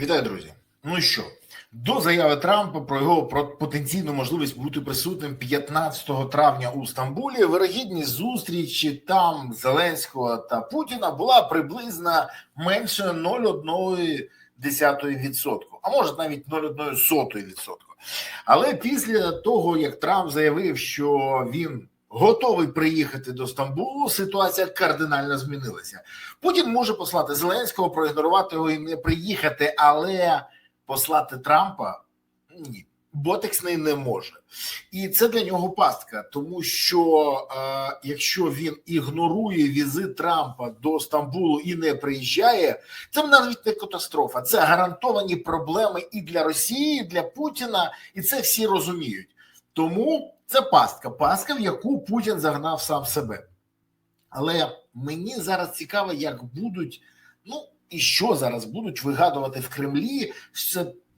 Вітаю, друзі. Ну що, до заяви Трампа про його про потенційну можливість бути присутнім 15 травня у Стамбулі. Вирогідність зустрічі там Зеленського та Путіна була приблизно менше 0,1%, а може навіть 0,1%. Але після того, як Трамп заявив, що він готовий приїхати до Стамбулу, ситуація кардинально змінилася. Путін може послати Зеленського, проігнорувати його і не приїхати, але послати Трампа ні. Ботексний не може, і це для нього пастка, тому що е, якщо він ігнорує візит Трампа до Стамбулу і не приїжджає, це навіть не катастрофа. Це гарантовані проблеми і для Росії, і для Путіна, і це всі розуміють. Тому це пастка, пастка, в яку Путін загнав сам себе. Але мені зараз цікаво, як будуть, ну і що зараз будуть вигадувати в Кремлі,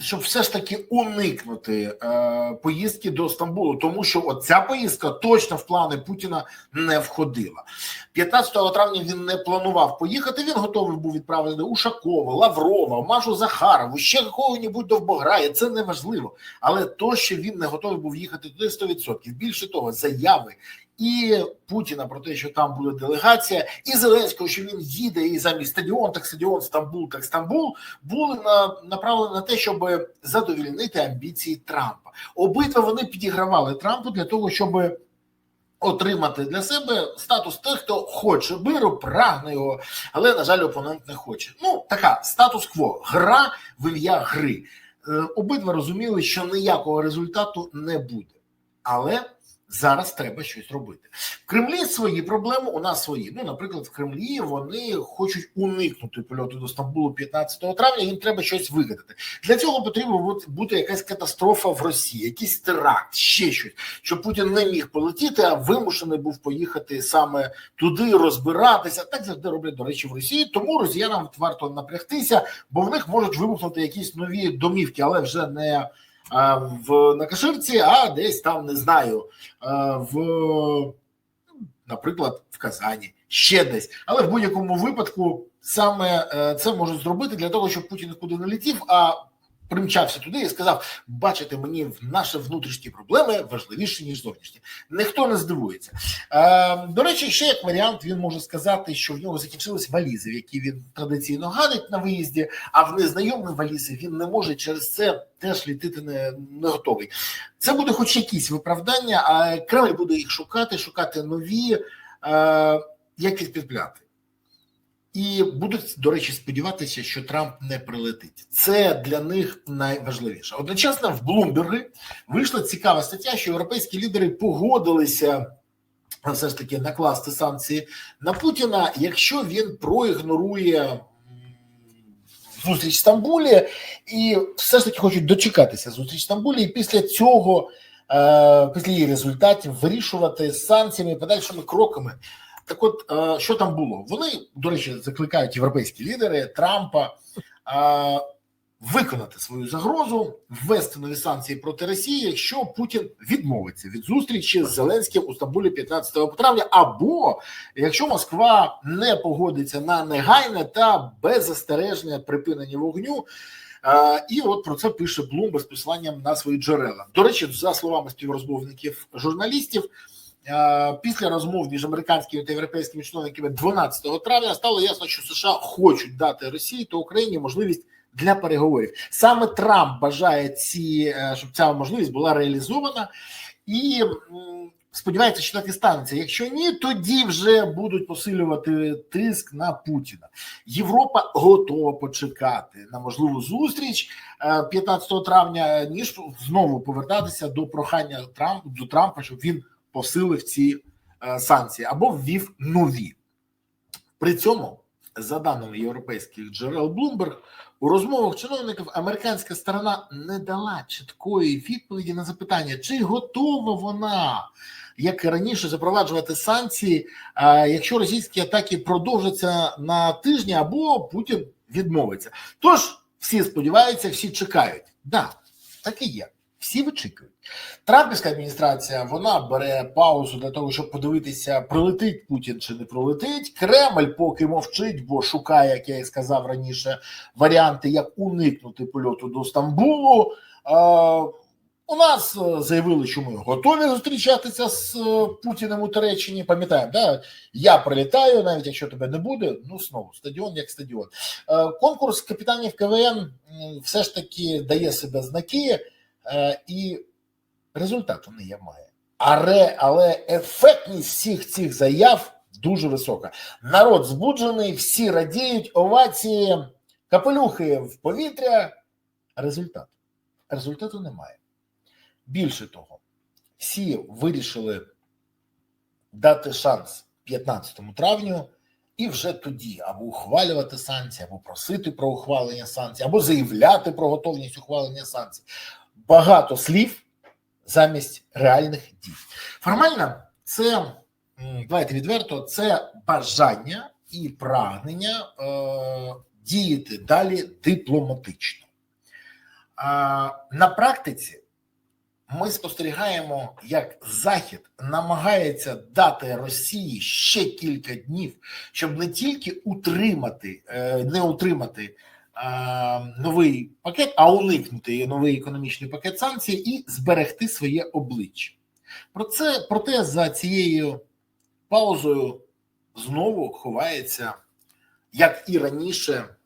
щоб все ж таки уникнути е, поїздки до Стамбулу, тому що оця поїздка точно в плани Путіна не входила. 15 травня він не планував поїхати. Він готовий був відправити Ушакова, Лаврова, Машу Захарову, ще кого-небудь довбограє. Це не важливо. Але то, що він не готовий був їхати туди 100%. Більше того, заяви і Путіна про те, що там буде делегація, і Зеленського, що він їде, і замість стадіон, так стадіон, Стамбул, так Стамбул, були на направлені на те, щоб задовільнити амбіції Трампа. Обидва вони підігравали Трампу для того, щоб отримати для себе статус тих, хто хоче миру, прагне його, але на жаль, опонент не хоче. Ну така статус-кво, гра в ім'я гри. Е, обидва розуміли, що ніякого результату не буде, але Зараз треба щось робити в Кремлі. Свої проблеми у нас свої. Ну, наприклад, в Кремлі вони хочуть уникнути польоту до Стамбулу 15 травня. Їм треба щось вигадати. Для цього потрібно бути якась катастрофа в Росії, якийсь теракт, ще щось, щоб Путін не міг полетіти, а вимушений був поїхати саме туди, розбиратися. Так завжди роблять до речі в Росії. Тому росіянам варто напрягтися, бо в них можуть вибухнути якісь нові домівки, але вже не в на Каширці, а десь там не знаю, в наприклад, в Казані, ще десь. Але в будь-якому випадку саме е, це можуть зробити для того, щоб Путін нікуди не летів. а примчався туди і сказав: бачите, мені наші внутрішні проблеми важливіші ніж зовнішні. Ніхто не здивується. Е, До речі, ще як варіант, він може сказати, що в нього закінчились валізи, в які він традиційно гадить на виїзді, а в незнайомі валізи він не може через це теж літити не, не готовий. Це буде, хоч якісь виправдання, а Кремль буде їх шукати, шукати нові, е, як підпляти. І будуть, до речі, сподіватися, що Трамп не прилетить. Це для них найважливіше. Одночасно в Блумбергі вийшла цікава стаття, що європейські лідери погодилися все ж таки накласти санкції на Путіна, якщо він проігнорує зустріч в Стамбулі, і все ж таки хочуть дочекатися зустріч в Стамбулі, і після цього, е, після її результатів, вирішувати санкціями подальшими кроками. Так, от що там було? Вони, до речі, закликають європейські лідери Трампа виконати свою загрозу, ввести нові санкції проти Росії, якщо Путін відмовиться від зустрічі з Зеленським у Стамбулі 15 травня, або якщо Москва не погодиться на негайне та беззастережне припинення вогню. І от про це пише Блум з посиланням на свої джерела. До речі, за словами співрозмовників журналістів. Після розмов між американськими та європейськими чиновниками 12 травня стало ясно, що США хочуть дати Росії та Україні можливість для переговорів. Саме Трамп бажає ці, е, щоб ця можливість була реалізована, і сподівається, що так і станеться. Якщо ні, тоді вже будуть посилювати тиск на Путіна. Європа готова почекати на можливу зустріч 15 е, травня, ніж знову повертатися до прохання Трампа до Трампа, щоб він посилив ці е, санкції або ввів нові. При цьому, за даними європейських джерел Bloomberg, у розмовах чиновників американська сторона не дала чіткої відповіді на запитання, чи готова вона, як і раніше, запроваджувати санкції, е, якщо російські атаки продовжаться на тижні або Путін відмовиться. Тож всі сподіваються, всі чекають. Да, так і є. Всі вичікують. Трампівська адміністрація вона бере паузу для того, щоб подивитися, прилетить Путін чи не прилетить. Кремль поки мовчить, бо шукає, як я і сказав раніше, варіанти, як уникнути польоту до Стамбулу. Е, у нас е, заявили, що ми готові зустрічатися з е, Путіним у Туреччині. Пам'ятаємо, да? я прилітаю, навіть якщо тебе не буде. Ну знову стадіон як стадіон. Конкурс капітанів КВН все ж таки дає себе знаки, і результату не є має. Але, але ефектність всіх цих заяв дуже висока. Народ збуджений, всі радіють, овації, капелюхи в повітря. Результат. Результату немає. Більше того, всі вирішили дати шанс 15 травню і вже тоді або ухвалювати санкції, або просити про ухвалення санкцій, або заявляти про готовність ухвалення санкцій. Багато слів замість реальних дій. Формально, це давайте відверто, це бажання і прагнення е, діяти далі дипломатично. А, на практиці ми спостерігаємо, як Захід намагається дати Росії ще кілька днів, щоб не тільки утримати, е, не утримати новий пакет, а уникнути новий економічний пакет санкцій і зберегти своє обличчя. Про це проте за цією паузою знову ховається, як і раніше,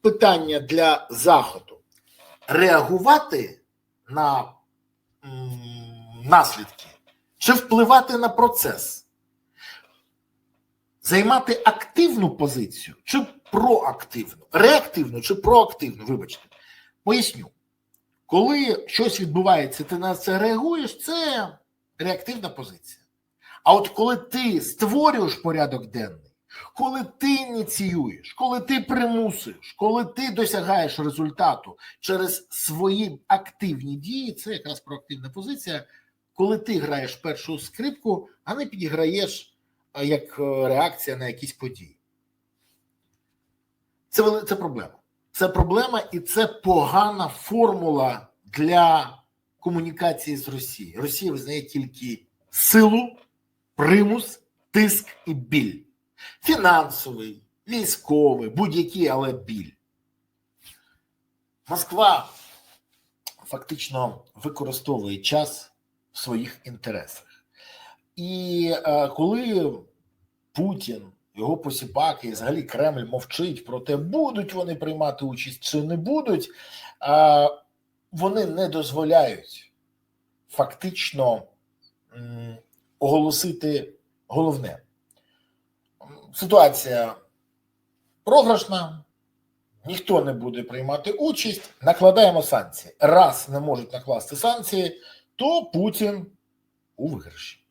питання для Заходу реагувати на наслідки чи впливати на процес, займати активну позицію чи проактивну, реактивну чи проактивну, вибачте, поясню. Коли щось відбувається, ти на це реагуєш, це реактивна позиція. А от коли ти створюєш порядок денний, коли ти ініціюєш, коли ти примусиш, коли ти досягаєш результату через свої активні дії, це якраз проактивна позиція, коли ти граєш першу скрипку, а не підіграєш е, як е, реакція на якісь події. Це, це проблема. Це проблема і це погана формула для комунікації з Росією. Росія визнає тільки силу, примус, тиск і біль. Фінансовий, військовий, будь-який, але біль. Москва фактично використовує час в своїх інтересах. І е, коли Путін, його посіпаки і взагалі Кремль мовчить про те, будуть вони приймати участь чи не будуть, е, вони не дозволяють фактично оголосити головне. Ситуація програшна, ніхто не буде приймати участь, накладаємо санкції. Раз не можуть накласти санкції, то Путін у виграші.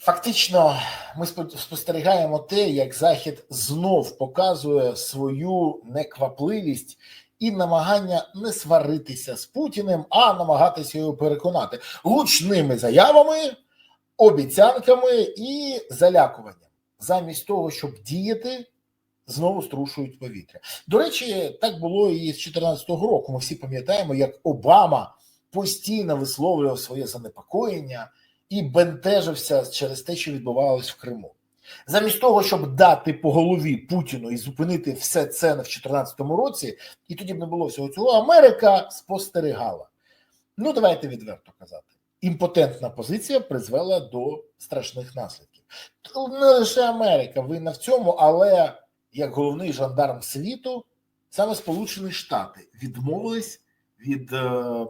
Фактично, ми спо- спостерігаємо те, як Захід знов показує свою неквапливість і намагання не сваритися з Путіним, а намагатися його переконати гучними заявами, обіцянками і залякуванням. Замість того, щоб діяти, знову струшують повітря. До речі, так було і з 2014 року. Ми всі пам'ятаємо, як Обама постійно висловлював своє занепокоєння і бентежився через те, що відбувалось в Криму. Замість того, щоб дати по голові Путіну і зупинити все це в 2014 році, і тоді б не було всього цього, Америка спостерігала. Ну, давайте відверто казати. Імпотентна позиція призвела до страшних наслідків. Не лише Америка винна в цьому, але як головний жандарм світу, саме Сполучені Штати відмовились від е,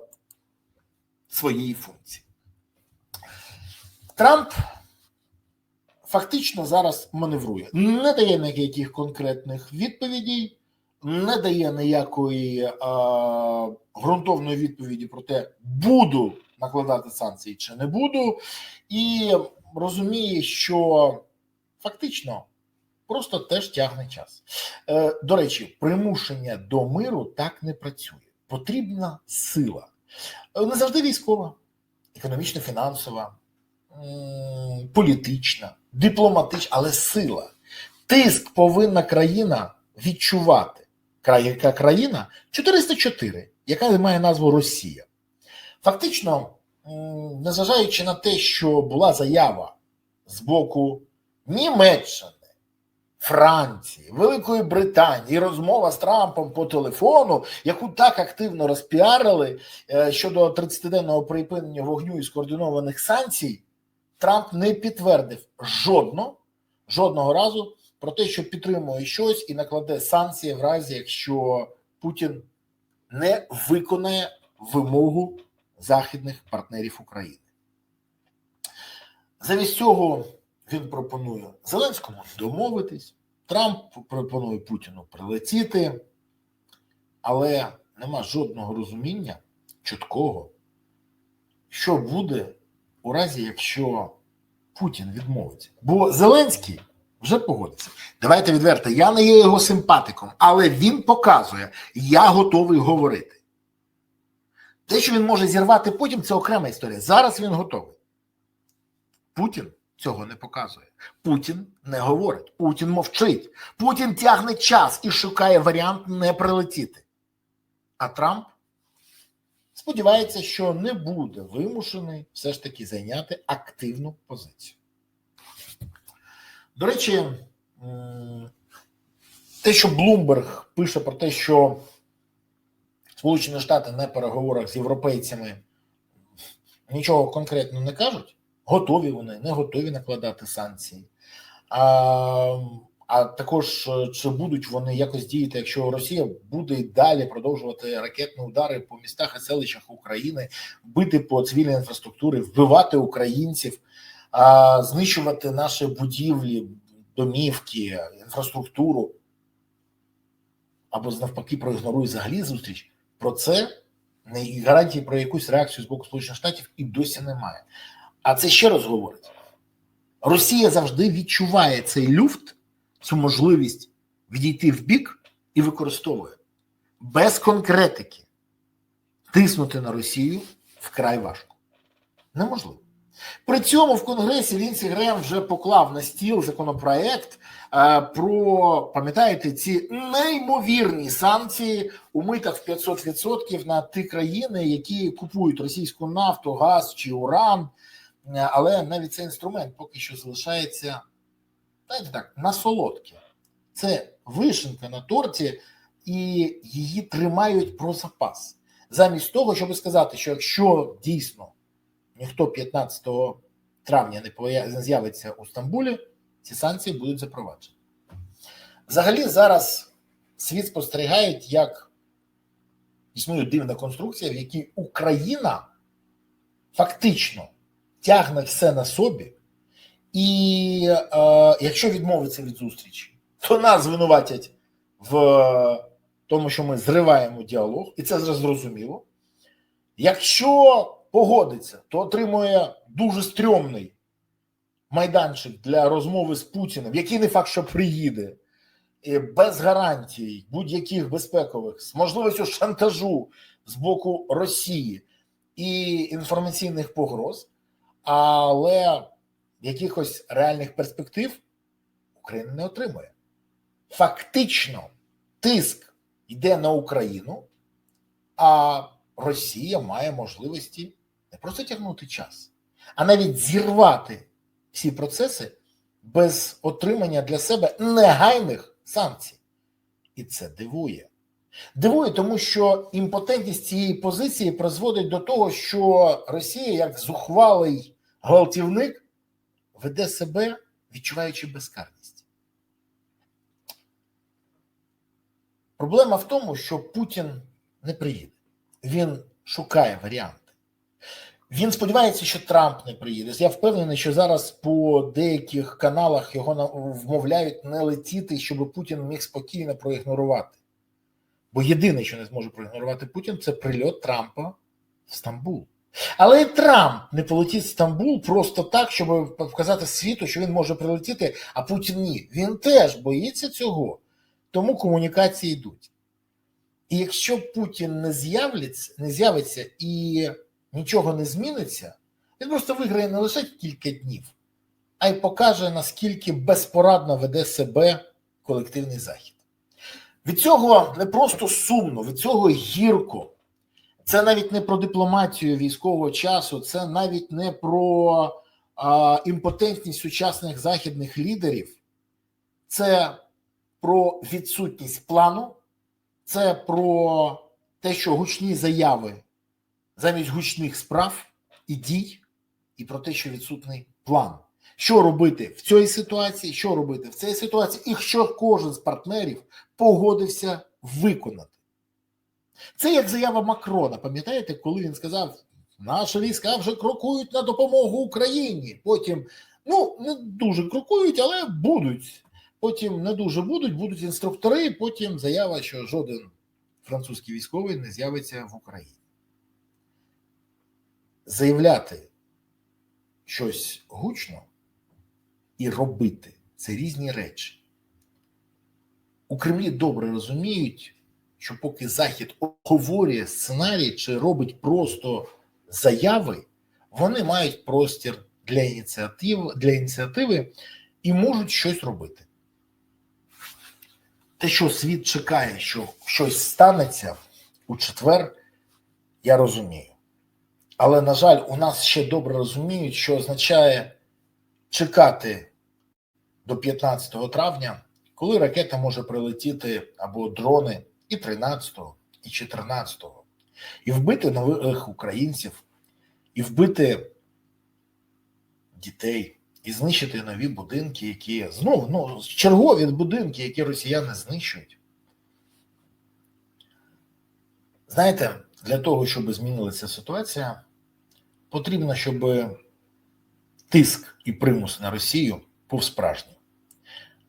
своєї функції. Трамп фактично зараз маневрує, не дає ніяких конкретних відповідей, не дає ніякої е, ґрунтовної відповіді про те, буду накладати санкції чи не буду, і розуміє, що фактично просто теж тягне час. Е, до речі, примушення до миру так не працює. Потрібна сила. Е, Не завжди військова, економічно-фінансова, політична, дипломатична, але сила. Тиск повинна країна відчувати. Яка країна 404, яка має назву Росія. Фактично, незважаючи на те, що була заява з боку Німеччини, Франції, Великої Британії, розмова з Трампом по телефону, яку так активно розпіарили е, щодо 30-денного припинення вогню і скоординованих санкцій, Трамп не підтвердив жодного, жодного разу про те, що підтримує щось і накладе санкції в разі, якщо Путін не виконає вимогу західних партнерів України. Замість цього він пропонує Зеленському домовитись, Трамп пропонує Путіну прилетіти, але нема жодного розуміння чіткого, що буде у разі, якщо Путін відмовиться. Бо Зеленський вже погодиться. Давайте відверто, я не є його симпатиком, але він показує, я готовий говорити. Те, що він може зірвати потім, це окрема історія. Зараз він готовий. Путін цього не показує. Путін не говорить, Путін мовчить. Путін тягне час і шукає варіант не прилетіти. А Трамп сподівається, що не буде вимушений все ж таки зайняти активну позицію. До речі, те, що Блумберг пише про те, що Сполучені Штати на переговорах з європейцями нічого конкретно не кажуть, готові вони, не готові накладати санкції. А, а також е, чи будуть вони якось діяти, якщо Росія буде далі продовжувати ракетні удари по містах і селищах України, бити по цивільній інфраструктурі, вбивати українців, знищувати наші будівлі, домівки, інфраструктуру, або навпаки проігнорує взагалі зустріч. Про це гарантії про якусь реакцію з боку Сполучених Штатів і досі немає. А це ще раз говорить: Росія завжди відчуває цей люфт, цю можливість відійти в бік і використовує без конкретики. Тиснути на Росію вкрай важко. Неможливо. При цьому в Конгресі Лінсі Грем вже поклав на стіл законопроект е, про, пам'ятаєте, ці неймовірні санкції у митах в 500% на ті країни, які купують російську нафту, газ чи уран. Е, Але навіть цей інструмент поки що залишається, знаєте так, на солодке. Це вишенка на торті, і її тримають про запас. Замість того, щоб сказати, що якщо дійсно ніхто 15 травня не з'явиться у Стамбулі, ці санкції будуть запроваджені. Взагалі, зараз світ спостерігає, як існує дивна конструкція, в якій Україна фактично тягне все на собі, і е, якщо відмовиться від зустрічі, то нас звинуватять в тому, що ми зриваємо діалог, і це зрозуміло. Якщо погодиться, то отримує дуже стрьомний майданчик для розмови з Путіним, який не факт, що приїде, без гарантій будь-яких безпекових, з можливістю шантажу з боку Росії і інформаційних погроз, але якихось реальних перспектив Україна не отримує. Фактично, тиск йде на Україну, а Росія має можливості не просто тягнути час, а навіть зірвати всі процеси без отримання для себе негайних санкцій. І це дивує. Дивує, тому що імпотентність цієї позиції призводить до того, що Росія, як зухвалий гвалтівник, веде себе, відчуваючи безкарність. Проблема в тому, що Путін не приїде. Він шукає варіанти. Він сподівається, що Трамп не приїде. Я впевнений, що зараз по деяких каналах його вмовляють не летіти, щоб Путін міг спокійно проігнорувати. Бо єдине, що не зможе проігнорувати Путін, це прильот Трампа в Стамбул. Але і Трамп не полетить в Стамбул просто так, щоб показати світу, що він може прилетіти, а Путін ні. Він теж боїться цього, тому комунікації йдуть. І якщо Путін не з'явиться, не з'явиться і нічого не зміниться, він просто виграє не лише кілька днів, а й покаже, наскільки безпорадно веде себе колективний захід. Від цього не просто сумно, від цього гірко. Це навіть не про дипломатію військового часу, це навіть не про а, імпотентність сучасних західних лідерів, це про відсутність плану, це про те, що гучні заяви замість гучних справ і дій, і про те, що відсутний план. Що робити в цій ситуації, що робити в цій ситуації, і що кожен з партнерів погодився виконати. Це як заява Макрона. Пам'ятаєте, коли він сказав, наші війська вже крокують на допомогу Україні. Потім, ну, не дуже крокують, але будуть. Потім не дуже будуть, будуть інструктори. Потім заява, що жоден французький військовий не з'явиться в Україні. Заявляти щось гучно і робити це різні речі. У Кремлі добре розуміють, що поки Захід обговорює сценарій чи робить просто заяви, вони мають простір для ініціатив, для ініціативи і можуть щось робити. Те, що світ чекає, що щось станеться у четвер, я розумію. Але, на жаль, у нас ще добре розуміють, що означає чекати до 15 травня, коли ракета може прилетіти або дрони і 13-го, і 14-го, і вбити нових українців, і вбити дітей, і знищити нові будинки, які знову ну, чергові будинки, які росіяни знищують. Знаєте, для того, щоб змінилася ситуація, потрібно, щоб тиск і примус на Росію був справжній.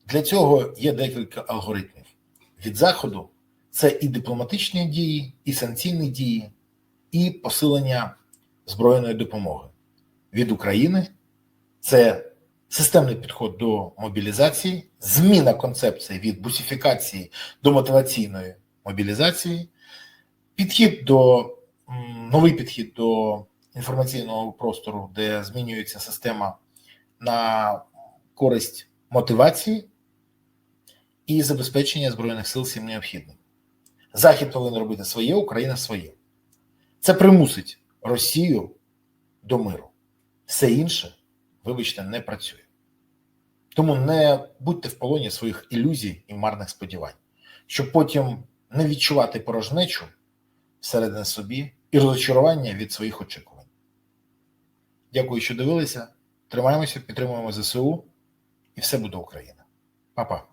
Для цього є декілька алгоритмів. Від Заходу це і дипломатичні дії, і санкційні дії, і посилення збройної допомоги. Від України це системний підход до мобілізації, зміна концепції від бусифікації до мотиваційної мобілізації, підхід до новий підхід до інформаційного простору, де змінюється система на користь мотивації і забезпечення збройних сил всім необхідним. Захід повинен робити своє, Україна своє. Це примусить Росію до миру. Все інше, вибачте, не працює. Тому не будьте в полоні своїх ілюзій і марних сподівань, щоб потім не відчувати порожнечу всередині собі і розочарування від своїх очікувань. Дякую, що дивилися. Тримаємося, підтримуємо ЗСУ, і все буде Україна. Па-па.